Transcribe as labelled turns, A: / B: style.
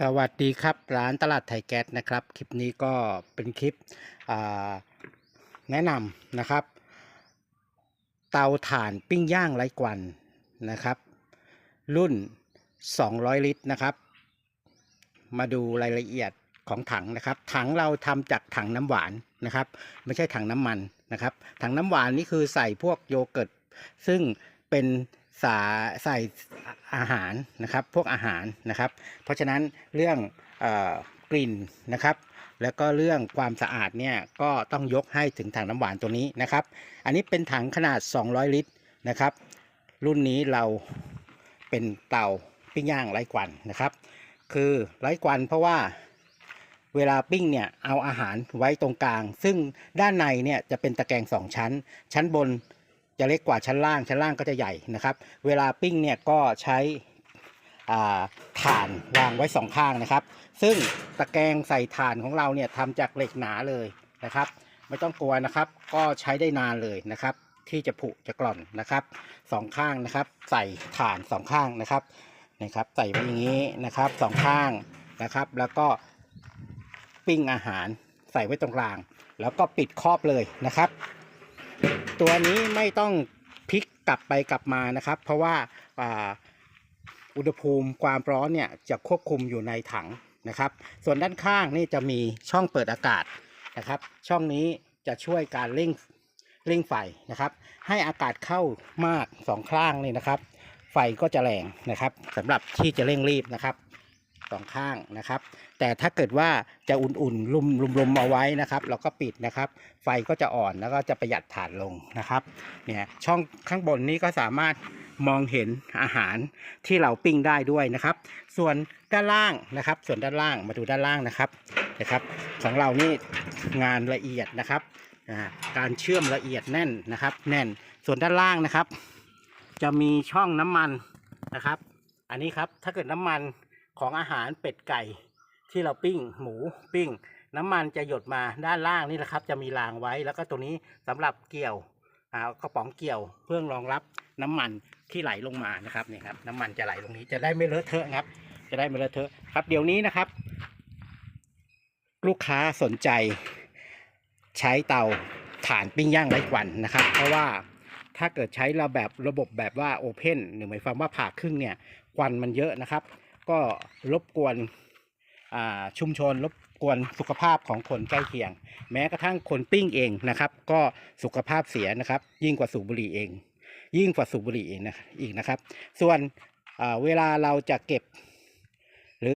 A: สวัสดีครับร้านตลาดไทยแก๊สนะครับ คลิปนี้ก็เป็นคลิปแนะนำนะครับ เตาถ่านปิ้งย่างไร้ควันนะครับ รุ่น 200 ลิตรนะครับ มาดูรายละเอียดของถังนะครับ ถังเราทำจากถังน้ำหวานนะครับ ไม่ใช่ถังน้ำมันนะครับ ถังน้ำหวานนี่คือใส่พวกโยเกิร์ตซึ่งเป็น สาใส่อาหารนะครับ พวกอาหารนะครับ เพราะฉะนั้นเรื่องอกลิ่นนะครับ แล้วก็เรื่องความสะอาดเนี่ยก็ต้องยกให้ถึงถังน้ำหวานตัวนี้นะครับ อันนี้เป็นถังขนาด 200 ลิตรนะครับ รุ่นนี้เราเป็นเตาปิ้งย่างไร้ควันนะครับ คือไร้ควันเพราะว่าเวลาปิ้งเนี่ยเอาอาหารไว้ตรงกลาง ซึ่งด้านในเนี่ยจะเป็นตะแกรงสองชั้น ชั้นบน จะเล็กกว่าชั้นล่าง ชั้นล่างก็จะใหญ่นะครับ เวลาปิ้งเนี่ยก็ใช้อ่าถ่านวางไว้สองข้างนะครับ ซึ่งตะแกรงใส่ถ่านของเราเนี่ยทำจากเหล็กหนาเลยนะครับ ไม่ต้องกลัวนะครับ ก็ใช้ได้นานเลยนะครับ ที่จะผุจะกร่อนนะครับสองข้างนะครับ ใส่ถ่านสองข้างนะครับนะครับใส่ไว้อย่างนี้นะครับสองข้างนะครับ แล้วก็ปิ้งอาหารใส่ไว้ตรงกลาง แล้วก็ปิดครอบเลยนะครับ ตัวนี้ไม่ต้องพลิกกลับไปกลับมานะครับ เพราะว่าอุณหภูมิความร้อนเนี่ยจะควบคุมอยู่ในถังนะครับ ส่วนด้านข้างนี่จะมีช่องเปิดอากาศนะครับ ช่องนี้จะช่วยการเร่งเร่งไฟนะครับ ให้อากาศเข้ามากสองข้างนี่นะครับ ไฟก็จะแรงนะครับสำหรับที่จะเร่งรีบนะครับ สองข้างนะครับ แต่ถ้าเกิดว่าจะอุ่นๆ ลุมลุมมเอาไว้นะครับ เราก็ปิดนะครับ ไฟก็จะอ่อนแล้วก็จะประหยัดถ่านลงนะครับ เนี่ยช่องข้างบนนี้ก็สามารถมองเห็นอาหารที่เราปิ้งได้ด้วยนะครับ ส่วนด้านล่างนะครับ ส่วนด้านล่างมาดูด้านล่างนะครับนะครับ ของเรานี่งานละเอียดนะครับการเชื่อมละเอียดแน่นนะครับ แน่นส่วนด้านล่างนะครับ จะมีช่องน้ำมันนะครับ อันนี้ครับถ้าเกิดน้ำมัน ของอาหารเป็ดไก่ที่เราปิ้งหมูปิ้ง น้ำมันจะหยดมาด้านล่างนี่แหละครับ จะมีรางไว้แล้วก็ตัวนี้สำหรับเกี่ยวอ่ากระป๋องเกี่ยวเพื่อรองรับน้ำมันที่ไหลลงมานะครับนี่ครับ น้ำมันจะไหลลงนี้จะได้ไม่เลอะเทอะครับ จะได้ไม่เลอะเทอะครับ เดี๋ยวนี้นะครับ ลูกค้าสนใจ ใช้เตาถ่านปิ้งย่างไร้ควันนะครับ เพราะว่าถ้าเกิดใช้ระแบบระบบแบบว่าโอเพนหรือหมายความว่าผ่าครึ่งเนี่ยควันมันเยอะนะครับ ก็รบกวนชุมชนรบกวนสุขภาพของคนใกล้เคียง แม้กระทั่งคนปิ้งเองนะครับ ก็สุขภาพเสียนะครับ ยิ่งกว่าสูบบุหรี่เอง ยิ่งกว่าสูบบุหรี่เองนะอีกนะครับ ส่วนเวลาเราจะเก็บ